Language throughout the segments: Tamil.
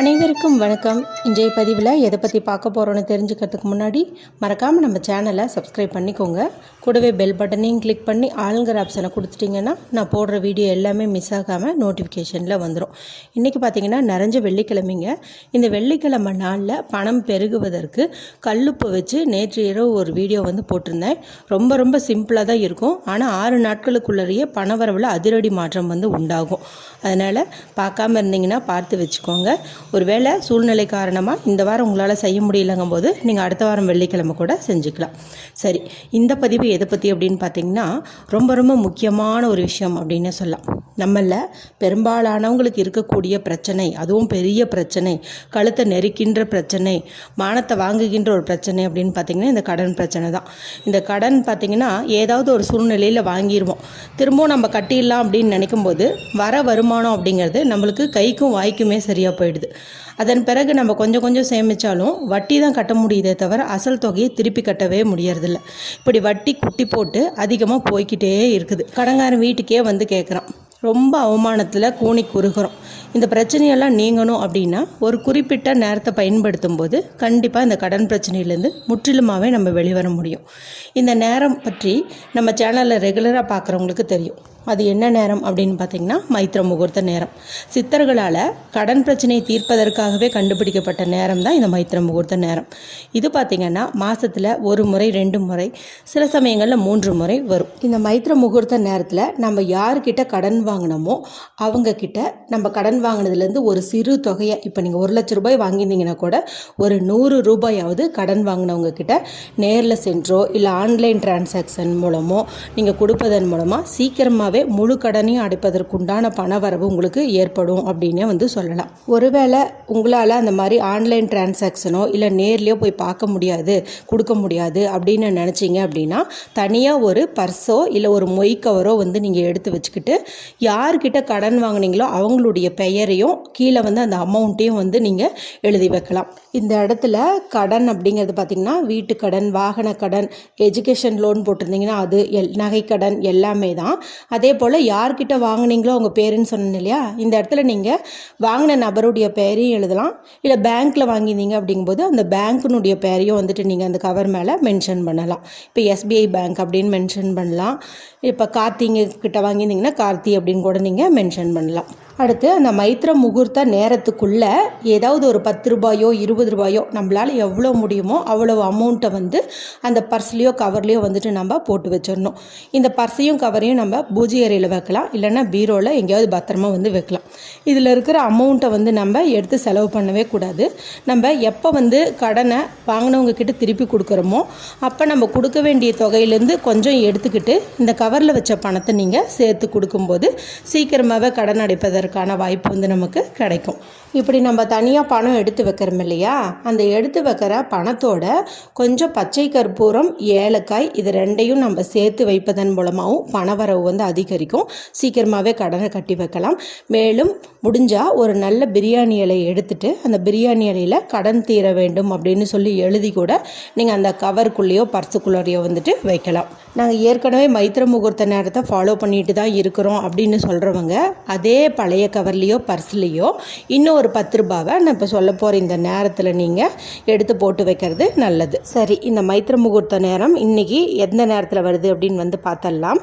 அனைவருக்கும் வணக்கம். இன்றைய பதிவில் எதை பற்றி பார்க்க போகிறோன்னு தெரிஞ்சுக்கிறதுக்கு முன்னாடி மறக்காமல் நம்ம சேனலை சப்ஸ்கிரைப் பண்ணிக்கோங்க. கூடவே பெல் பட்டனையும் கிளிக் பண்ணி ஆளுங்கிற ஆப்ஷனை கொடுத்துட்டிங்கன்னா நான் போடுற வீடியோ எல்லாமே மிஸ் ஆகாமல் நோட்டிஃபிகேஷனில் வந்துடும் இன்றைக்கி பார்த்தீங்கன்னா நிறைஞ்ச வெள்ளிக்கிழமைங்க. இந்த வெள்ளிக்கிழமை நாளில் பணம் பெருகுவதற்கு கல்லுப்பு வச்சு நேற்று இரவு ஒரு வீடியோ வந்து போட்டிருந்தேன். ரொம்ப ரொம்ப சிம்பிளாக தான் இருக்கும். ஆனால் ஆறு நாட்களுக்குள்ளேயே பணவரவில் அதிரடி மாற்றம் வந்து உண்டாகும். அதனால் பார்க்காம இருந்தீங்கன்னா பார்த்து வச்சுக்கோங்க. ஒருவேளை சூழ்நிலை காரணமாக இந்த வாரம் உங்களால் செய்ய முடியலங்கும் போது நீங்கள் அடுத்த வாரம் வெள்ளிக்கிழமை கூட செஞ்சுக்கலாம். சரி இந்த பதிவு எதை பற்றி அப்படின்னு பார்த்தீங்கன்னா ரொம்ப ரொம்ப முக்கியமான ஒரு விஷயம் அப்படின்னு சொல்லலாம். நம்மள பெரும்பாலானவங்களுக்கு இருக்கக்கூடிய பிரச்சனை அதுவும் பெரிய பிரச்சனை கழுத்தை நெருக்கின்ற பிரச்சனை மானத்தை வாங்குகின்ற ஒரு பிரச்சனை அப்படின்னு பார்த்திங்கன்னா இந்த கடன் பிரச்சனை தான். இந்த கடன் பார்த்தீங்கன்னா ஏதாவது ஒரு சூழ்நிலையில் வாங்கிடுவோம் திரும்பவும் நம்ம கட்டிடலாம் அப்படின்னு நினைக்கும் போது வர வருமானம் அப்படிங்கிறது நம்மளுக்கு கைக்கும் வாய்க்குமே சரியாக போயிடுது. அதன் பிறகு நம்ம கொஞ்சம் கொஞ்சம் சேமித்தாலும் வட்டி தான் கட்ட முடியுதே தவிர அசல் தொகையை திருப்பி கட்டவே முடியறதில்ல. இப்படி வட்டி குட்டி போட்டு அதிகமாக போய்கிட்டே இருக்குது. கடங்காரன் வீட்டுக்கே வந்து கேட்குறான் ரொம்ப அவமானத்தில் கூணி குறுகிறோம். இந்த பிரச்சனையெல்லாம் நீங்கணும் அப்படின்னா ஒரு குறிப்பிட்ட நேரத்தை பயன்படுத்தும் போது கண்டிப்பாக இந்த கடன் பிரச்சனையிலேருந்து முற்றிலுமாகவே நம்ம வெளிவர முடியும். இந்த நேரம் பற்றி நம்ம சேனலில் ரெகுலராக பார்க்குறவங்களுக்கு தெரியும். அது என்ன நேரம் அப்படின்னு பார்த்தீங்கன்னா மைத்திர முகூர்த்த நேரம். சித்தர்களால் கடன் பிரச்சனையை தீர்ப்பதற்காகவே கண்டுபிடிக்கப்பட்ட நேரம் தான் இந்த மைத்திர முகூர்த்த நேரம். இது பார்த்திங்கன்னா மாதத்தில் ஒரு முறை ரெண்டு முறை சில சமயங்களில் மூன்று முறை வரும். இந்த மைத்திர முகூர்த்த நேரத்தில் நம்ம யார்கிட்ட கடன் வாங்கினோமோ அவங்கக்கிட்ட நம்ம கடன் வாங்கினதுலேருந்து ஒரு சிறு தொகையை இப்போ நீங்கள் ஒரு லட்ச ரூபாய் வாங்கியிருந்தீங்கன்னா கூட ஒரு நூறு ரூபாயாவது கடன் வாங்கினவங்க கிட்ட நேரில் சென்றோ இல்லை ஆன்லைன் டிரான்சாக்ஷன் மூலமோ நீங்கள் கொடுப்பதன் மூலமாக சீக்கிரமாகவே முழு கடனையும் அடைப்பதற்குண்டான பணவரவு உங்களுக்கு ஏற்படும் அப்படின்னே வந்து சொல்லலாம். ஒருவேளை உங்களால் அந்த மாதிரி ஆன்லைன் டிரான்சாக்ஷனோ இல்லை நேர்லேயோ போய் பார்க்க முடியாது கொடுக்க முடியாது அப்படின்னு நினச்சிங்க அப்படின்னா தனியாக ஒரு பர்ஸோ இல்லை ஒரு மொய் கவரோ வந்து நீங்கள் எடுத்து வச்சுக்கிட்டு யார்கிட்ட கடன் வாங்கினீங்களோ அவங்களுடைய பெயரையும் கீழே வந்து அந்த அமௌண்ட்டையும் வந்து நீங்கள் எழுதி வைக்கலாம். இந்த இடத்துல கடன் அப்படிங்கிறது பார்த்திங்கன்னா வீட்டு கடன் வாகன கடன் எஜுகேஷன் லோன் போட்டிருந்தீங்கன்னா அது எல் நகைக்கடன் எல்லாமே தான். அதே போல் யார்கிட்ட வாங்குனீங்களோ அவங்க பேருன்னு சொன்னேன் இல்லையா? இந்த இடத்துல நீங்கள் வாங்கின நபருடைய பெயரையும் எழுதலாம். இல்லை பேங்க்கில் வாங்கினீங்க அப்படிங்கும்போது அந்த பேங்க்கினுடைய பெயரையும் வந்துட்டு நீங்கள் அந்த கவர் மேலே மென்ஷன் பண்ணலாம். இப்போ எஸ்பிஐ பேங்க் அப்படின்னு மென்ஷன் பண்ணலாம். இப்போ கார்த்திங்க கிட்ட வாங்கியிருந்தீங்கன்னா கார்த்தி அப்படின்னு கூட நீங்கள் மென்ஷன் பண்ணலாம். அடுத்து அந்த மைத்திர முகூர்த்த நேரத்துக்குள்ளே ஏதாவது ஒரு பத்து ரூபாயோ இருபது ரூபாயோ நம்மளால் எவ்வளோ முடியுமோ அவ்வளோ அமௌண்ட்டை வந்து அந்த பர்ஸ்லேயோ கவர்லேயோ வந்துட்டு நம்ம போட்டு வச்சிடணும். இந்த பர்ஸையும் கவரையும் நம்ம பூஜை அறையில் வைக்கலாம். இல்லைன்னா பீரோவில் எங்கேயாவது பத்திரமா வந்து வைக்கலாம். இதில் இருக்கிற அமௌண்ட்டை வந்து நம்ம எடுத்து செலவு பண்ணவே கூடாது. நம்ம எப்போ வந்து கடனை வாங்கினவங்க கிட்ட திருப்பி கொடுக்குறோமோ அப்போ நம்ம கொடுக்க வேண்டிய தொகையிலேருந்து கொஞ்சம் எடுத்துக்கிட்டு இந்த கவரில் வச்ச பணத்தை நீங்கள் சேர்த்து கொடுக்கும்போது சீக்கிரமாகவே கடன் அடைப்பதற்கு அடைப்பதற்கான வாய்ப்பு வந்து நமக்கு கிடைக்கும். இப்படி நம்ம தனியாக பணம் எடுத்து வைக்கிறோம் இல்லையா? அந்த எடுத்து வைக்கிற பணத்தோட கொஞ்சம் பச்சை கற்பூரம் ஏலக்காய் இது ரெண்டையும் நம்ம சேர்த்து வைப்பதன் மூலமாகவும் பணவரவு வந்து அதிகரிக்கும். சீக்கிரமாகவே கடனை கட்டி வைக்கலாம். மேலும் முடிஞ்சால் ஒரு நல்ல பிரியாணி இலையை எடுத்துட்டு அந்த பிரியாணி இலையில் கடன் தீர வேண்டும் அப்படின்னு சொல்லி எழுதி கூட நீங்கள் அந்த கவருக்குள்ளேயோ பர்சுக்குள்ளேயோ வந்துட்டு வைக்கலாம். நாங்கள் ஏற்கனவே மைத்திர முகூர்த்த நேரத்தை ஃபாலோ பண்ணிட்டு தான் இருக்கிறோம் அப்படின்னு சொல்கிறவங்க அதே பழைய கவர்லேயோ பர்ஸ்லேயோ இன்னும் ஒரு பத்து ரூபாவை நான் இப்போ சொல்ல போகிற இந்த நேரத்தில் நீங்கள் எடுத்து போட்டு வைக்கிறது நல்லது. சரி இந்த மைத்திர முகூர்த்த நேரம் இன்றைக்கி எந்த நேரத்தில் வருது அப்படின்னு வந்து பார்த்தலாம்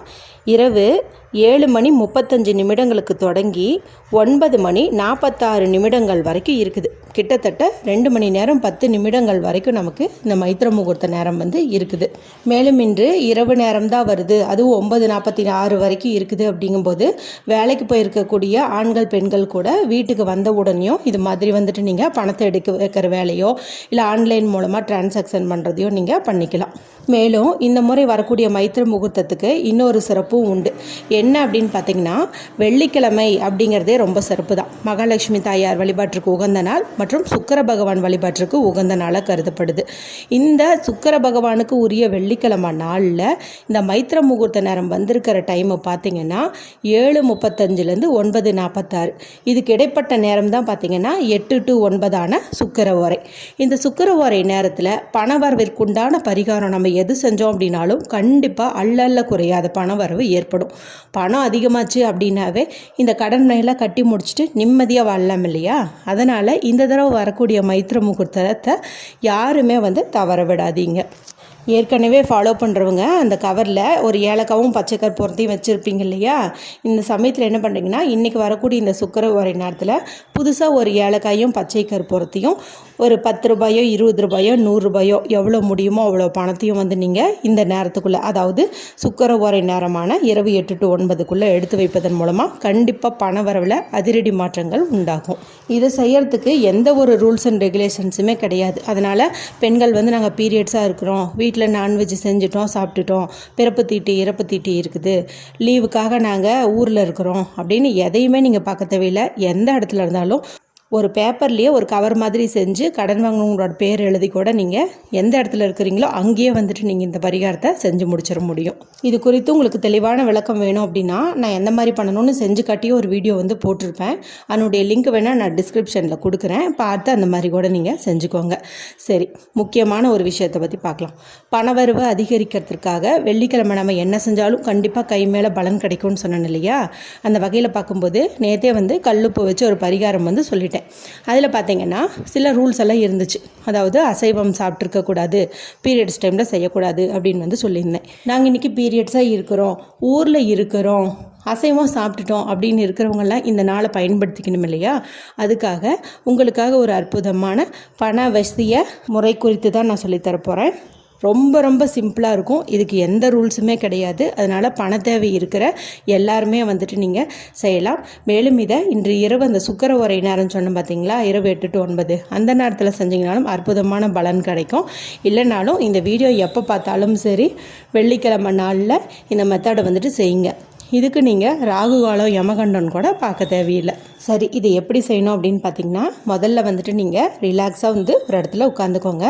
இரவு ஏழு மணி முப்பத்தஞ்சு நிமிடங்களுக்கு தொடங்கி ஒன்பது மணி நாற்பத்தாறு நிமிடங்கள் வரைக்கும் இருக்குது. கிட்டத்தட்ட ரெண்டு மணி நேரம் பத்து நிமிடங்கள் வரைக்கும் நமக்கு இந்த மைத்திர முகூர்த்த நேரம் வந்து இருக்குது. மேலும் இன்று இரவு நேரம் தான் வருது. அதுவும் ஒன்பது நாற்பத்தி ஆறு வரைக்கும் இருக்குது அப்படிங்கும்போது வேலைக்கு போயிருக்கக்கூடிய ஆண்கள் பெண்கள் கூட வீட்டுக்கு வந்த உடனேயும் இது மாதிரி வந்துட்டு நீங்கள் பணத்தை எடுக்க வைக்கிற வேலையோ இல்லை ஆன்லைன் மூலமாக டிரான்சாக்ஷன் பண்ணுறதையோ நீங்கள் பண்ணிக்கலாம். மேலும் இந்த முறை வரக்கூடிய மைத்திர முகூர்த்தத்துக்கு இன்னொரு சிறப்பும் உண்டு. என்ன அப்படின்னு பார்த்தீங்கன்னா வெள்ளிக்கிழமை அப்படிங்கிறதே ரொம்ப சிறப்பு தான் மகாலட்சுமி தாயார் வழிபாட்டிற்கு உகந்த நாள் மற்றும் சுக்கர பகவான் வழிபாட்டிற்கு உகந்த நாளாக கருதப்படுது. இந்த சுக்கர பகவானுக்கு உரிய வெள்ளிக்கிழமை நாளில் இந்த மைத்திர முகூர்த்த நேரம் வந்திருக்கிற டைமை பார்த்தீங்கன்னா ஏழு முப்பத்தஞ்சுலேருந்து ஒன்பது நாற்பத்தாறு இதுக்கு இடைப்பட்ட நேரம் தான் பார்த்தீங்கன்னா எட்டு டு ஒன்பதான சுக்கர ஓரை. இந்த சுக்கர ஓரை நேரத்தில் பணவரவிற்குண்டான பரிகாரம் நம்ம எது செஞ்சோம் அப்படின்னாலும் கண்டிப்பாக அள்ளல்ல குறையாத பண வரவு ஏற்படும். பணம் அதிகமாச்சு அப்படின்னாவே இந்த கடன் மேலே கட்டி முடிச்சுட்டு நிம்மதியாக வாழலாம் இல்லையா? அதனால் இந்த தடவை வரக்கூடிய மைத்திர முகூர்த்தத்தை யாருமே வந்து தவற விடாதீங்க. ஏற்கனவே ஃபாலோ பண்ணுறவங்க அந்த கவரில் ஒரு ஏலக்காவும் பச்சை கற்பூரத்தையும் வச்சுருப்பீங்க இல்லையா? இந்த சமயத்தில் என்ன பண்ணுறீங்கன்னா இன்றைக்கி வரக்கூடிய இந்த சுக்கர உரை நேரத்தில் புதுசாக ஒரு ஏலக்காயும் பச்சை கற்பூரத்தையும் ஒரு பத்து ரூபாயோ இருபது ரூபாயோ நூறுரூபாயோ எவ்வளோ முடியுமோ அவ்வளோ பணத்தையும் வந்து நீங்கள் இந்த நேரத்துக்குள்ளே அதாவது சுக்கர உரை நேரமான இரவு எட்டு டு ஒன்பதுக்குள்ளே எடுத்து வைப்பதன் மூலமாக கண்டிப்பாக பண வரவில் அதிரடி மாற்றங்கள் உண்டாகும். இதை செய்கிறதுக்கு எந்த ஒரு ரூல்ஸ் அண்ட் ரெகுலேஷன்ஸுமே கிடையாது. அதனால் பெண்கள் வந்து நாங்கள் பீரியட்ஸாக இருக்கிறோம். வீட்டில் நான்வெஜ் செஞ்சுட்டோம் சாப்பிட்டுட்டோம். பிறப்பு தீட்டு இறப்பு தீட்டு இருக்குது. லீவுக்காக நாங்கள் ஊரில் இருக்கிறோம் அப்படின்னு எதையுமே நீங்கள் பார்க்க தேவையில்லை. எந்த இடத்துல இருந்தாலும் ஒரு பேப்பர்லேயே ஒரு கவர் மாதிரி செஞ்சு கடன் வாங்கினவங்களோட பேர் எழுதி கூட நீங்கள் எந்த இடத்துல இருக்கிறீங்களோ அங்கேயே வந்துட்டு நீங்கள் இந்த பரிகாரத்தை செஞ்சு முடிச்சிட முடியும். இது குறித்து உங்களுக்கு தெளிவான விளக்கம் வேணும் அப்படின்னா நான் எந்த மாதிரி பண்ணணும்னு செஞ்சு காட்டியே ஒரு வீடியோ வந்து போட்டிருப்பேன். அதனுடைய லிங்க் வேணால் நான் டிஸ்கிரிப்ஷனில் கொடுக்குறேன். பார்த்து அந்த மாதிரி கூட நீங்கள் செஞ்சுக்கோங்க. சரி முக்கியமான ஒரு விஷயத்தை பற்றி பார்க்கலாம். பணவரவு அதிகரிக்கிறதுக்காக வெள்ளிக்கிழமை நம்ம என்ன செஞ்சாலும் கண்டிப்பாக கை மேலே பலன் கிடைக்கும்னு சொன்னேன் இல்லையா? அந்த வகையில் பார்க்கும்போது நேற்றே வந்து கல்லுப்பு வச்சு ஒரு பரிகாரம் வந்து சொல்லிட்டேன். அதில் பார்த்தீங்கன்னா சில ரூல்ஸ் எல்லாம் இருந்துச்சு. அதாவது அசைவம் சாப்பிட்ருக்கக்கூடாது பீரியட்ஸ் டைமில் செய்யக்கூடாது அப்படின்னு வந்து சொல்லியிருந்தேன். நாங்கள் இன்றைக்கி பீரியட்ஸாக இருக்கிறோம் ஊரில் இருக்கிறோம் அசைவம் சாப்பிட்டுட்டோம் அப்படின்னு இருக்கிறவங்கெல்லாம் இந்த நாளை பயன்படுத்திக்கணும் இல்லையா? அதுக்காக உங்களுக்காக ஒரு அற்புதமான பண வசதியை முறை குறித்து தான் நான் சொல்லித்தரப்போகிறேன் ரொம்ப ரொம்ப சிம்பிளாக இருக்கும். இதுக்கு எந்த ரூல்ஸுமே கிடையாது. அதனால் பண தேவை இருக்கிற எல்லாருமே வந்துட்டு நீங்கள் செய்யலாம். மேலும் இதை இன்று இரவு அந்த சுக்கர உரை நேரம் சொன்னோம் பார்த்தீங்களா இரவு எட்டு டு ஒன்பது. அந்த நேரத்தில் செஞ்சிங்கனாலும் அற்புதமான பலன் கிடைக்கும். இல்லைனாலும் இந்த வீடியோ எப்போ பார்த்தாலும் சரி வெள்ளிக்கிழமை நாளில் இந்த மெத்தடை வந்துட்டு செய்யுங்க. இதுக்கு நீங்கள் ராகு காலம் யமகண்டன் கூட பார்க்க தேவையில்லை. சரி இது எப்படி செய்யணும் அப்படின்னு பார்த்தீங்கன்னா முதல்ல வந்துட்டு நீங்கள் ரிலாக்ஸாக வந்து ஒரு இடத்துல உட்காந்துக்கோங்க.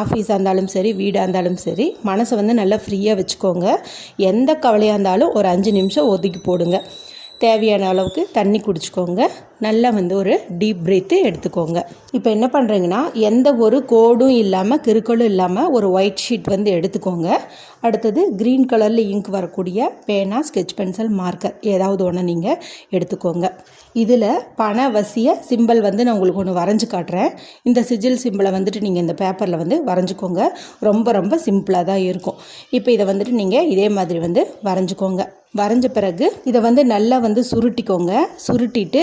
ஆஃபீஸாக இருந்தாலும் சரி வீடாக இருந்தாலும் சரி மனசை வந்து நல்லா ஃப்ரீயாக வச்சுக்கோங்க. எந்த கவலையாக இருந்தாலும் ஒரு அஞ்சு நிமிஷம் ஒதுக்கி போடுங்க. தேவையான அளவுக்கு தண்ணி குடிச்சிக்கோங்க. நல்லா வந்து ஒரு டீப் பிரீத்து எடுத்துக்கோங்க. இப்போ என்ன பண்ணுறீங்கன்னா எந்த ஒரு கோடும் இல்லாமல் கிறுக்களும் இல்லாமல் ஒரு ஒயிட் ஷீட் வந்து எடுத்துக்கோங்க. அடுத்தது க்ரீன் கலரில் இங்க் வரக்கூடிய பேனா ஸ்கெட்ச் பென்சில் மார்க்கர் ஏதாவது ஒன்று நீங்கள் எடுத்துக்கோங்க. இதில் பண வசிய சிம்பிள் வந்து நான் உங்களுக்கு ஒன்று வரைஞ்சி காட்டுறேன். இந்த சிஜில் சிம்பிளை வந்துட்டு நீங்கள் இந்த பேப்பரில் வந்து வரைஞ்சிக்கோங்க. ரொம்ப ரொம்ப சிம்பிளாக தான் இருக்கும். இப்போ இதை வந்துட்டு நீங்கள் இதே மாதிரி வந்து வரைஞ்சிக்கோங்க. வரைஞ்ச பிறகு இதை வந்து நல்லா வந்து சுருட்டிக்கோங்க. சுருட்டிட்டு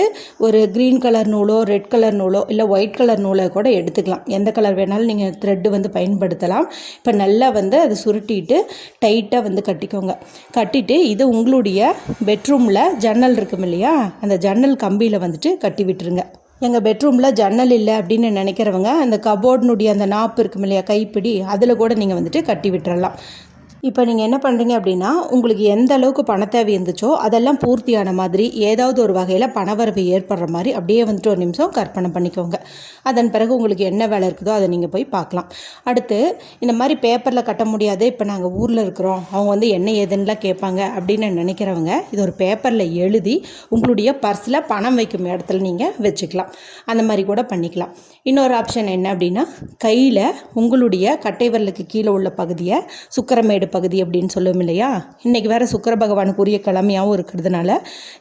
ஒரு க்ரீன் கலர் நூலோ ரெட் கலர் நூலோ இல்லை ஒயிட் கலர் நூலை கூட எடுத்துக்கலாம். எந்த கலர் வேணாலும் நீங்கள் த்ரெட்டு வந்து பயன்படுத்தலாம். இப்போ நல்லா வந்து அதை சுருட்டிட்டு டைட்டாக வந்து கட்டிக்கோங்க. கட்டிட்டு இது உங்களுடைய பெட்ரூமில் ஜன்னல் இருக்கும் இல்லையா? அந்த ஜன்னல் கம்பியில் வந்துட்டு கட்டி விட்டுருங்க. எங்கள் பெட்ரூமில் ஜன்னல் இல்லை அப்படின்னு நினைக்கிறவங்க அந்த கபோர்டினுடைய அந்த நாப்பு இருக்கும் இல்லையா கைப்பிடி அதில் கூட நீங்கள் வந்துட்டு கட்டி விட்டுறலாம். இப்போ நீங்கள் என்ன பண்ணுறீங்க அப்படின்னா உங்களுக்கு எந்த அளவுக்கு பண தேவை இருந்துச்சோ அதெல்லாம் பூர்த்தியான மாதிரி ஏதாவது ஒரு வகையில் பணவரவு ஏற்படுற மாதிரி அப்படியே வந்துட்டு ஒரு நிமிஷம் கற்பனை பண்ணிக்கோங்க. அதன் பிறகு உங்களுக்கு என்ன வேலை இருக்குதோ அதை நீங்கள் போய் பார்க்கலாம். அடுத்து இந்த மாதிரி பேப்பரில் கட்ட முடியாது. இப்போ நாங்கள் ஊரில் இருக்கிறோம். அவங்க வந்து என்ன ஏதுன்னுலாம் கேட்பாங்க அப்படின்னு நினைக்கிறவங்க இது ஒரு பேப்பரில் எழுதி உங்களுடைய பர்ஸில் பணம் வைக்கும் இடத்துல நீங்கள் வச்சுக்கலாம். அந்த மாதிரி கூட பண்ணிக்கலாம். இன்னொரு ஆப்ஷன் என்ன அப்படின்னா கையில் உங்களுடைய கட்டை விரலுக்கு கீழே உள்ள பகுதியை சுக்கரமேடு பகுதி அப்படின்னு சொல்லுவோம் இல்லையா? இன்றைக்கி வேறு சுக்கர பகவானுக்கு உரிய கிழமையாகவும் இருக்கிறதுனால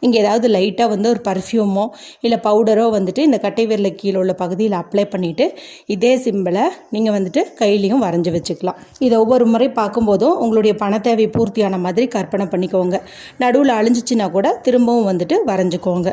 இங்கே ஏதாவது லைட்டாக வந்து ஒரு பர்ஃப்யூமோ இல்லை பவுடரோ வந்துட்டு இந்த கட்டை விரலுக்கு கீழே உள்ள பகுதியில் அப்ளை பண்ணிவிட்டு இதே சிம்பிளை நீங்கள் வந்துட்டு கையிலையும் வரைஞ்சி வச்சுக்கலாம். இதை ஒவ்வொரு முறை பார்க்கும்போதும் உங்களுடைய பண தேவை பூர்த்தியான மாதிரி கற்பனை பண்ணிக்கோங்க. நடுவில் அழிஞ்சிச்சின்னா கூட திரும்பவும் வந்துட்டு வரைஞ்சிக்கோங்க.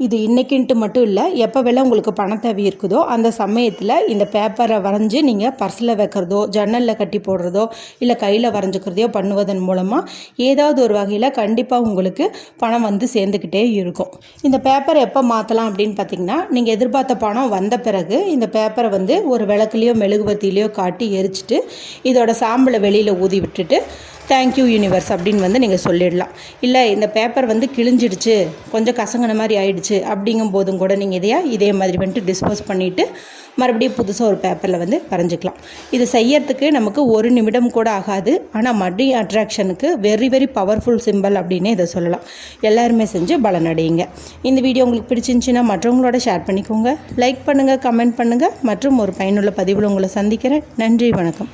இது இன்றைக்கின்ட்டு மட்டும் இல்லை எப்போ வேலை உங்களுக்கு பண தேவை இருக்குதோ அந்த சமயத்தில் இந்த பேப்பரை வரைஞ்சி நீங்கள் பர்ஸில் வைக்கிறதோ ஜன்னலில் கட்டி போடுறதோ இல்லை கையில் வரைஞ்சிக்கிறதையோ பண்ணுவதன் மூலமாக ஏதாவது ஒரு வகையில் கண்டிப்பாக உங்களுக்கு பணம் வந்து சேர்ந்துக்கிட்டே இருக்கும். இந்த பேப்பரை எப்போ மாற்றலாம் அப்படின்னு பார்த்தீங்கன்னா நீங்கள் எதிர்பார்த்த பணம் வந்த பிறகு இந்த பேப்பரை வந்து ஒரு விளக்குலேயோ மெழுகுவத்திலையோ காட்டி எரிச்சிட்டு இதோட சாம்பலை வெளியில் ஊதி விட்டுட்டு தேங்க்யூ யூனிவர்ஸ் அப்படின்னு வந்து நீங்கள் சொல்லிடலாம். இல்லை இந்த பேப்பர் வந்து கிழிஞ்சிடுச்சு கொஞ்சம் கசங்கின மாதிரி ஆயிடுச்சு அப்படிங்கும் போதும் கூட நீங்கள் இதையா இதே மாதிரி வந்துட்டு டிஸ்போஸ் பண்ணிவிட்டு மறுபடியும் புதுசாக ஒரு பேப்பரில் வந்து வரைஞ்சிக்கலாம். இது செய்யறதுக்கு நமக்கு ஒரு நிமிடம் கூட ஆகாது. ஆனால் மடி அட்ராக்ஷனுக்கு வெரி வெரி பவர்ஃபுல் சிம்பிள் அப்படின்னு இதை சொல்லலாம். எல்லாருமே செஞ்சு பலனடையுங்க. இந்த வீடியோ உங்களுக்கு பிடிச்சிருந்துச்சின்னா மற்றவங்களோட ஷேர் பண்ணிக்கோங்க. லைக் பண்ணுங்கள் கமெண்ட் பண்ணுங்கள் மற்றும் ஒரு பயனுள்ள பதிவில் உங்களை சந்திக்கிறேன். நன்றி வணக்கம்.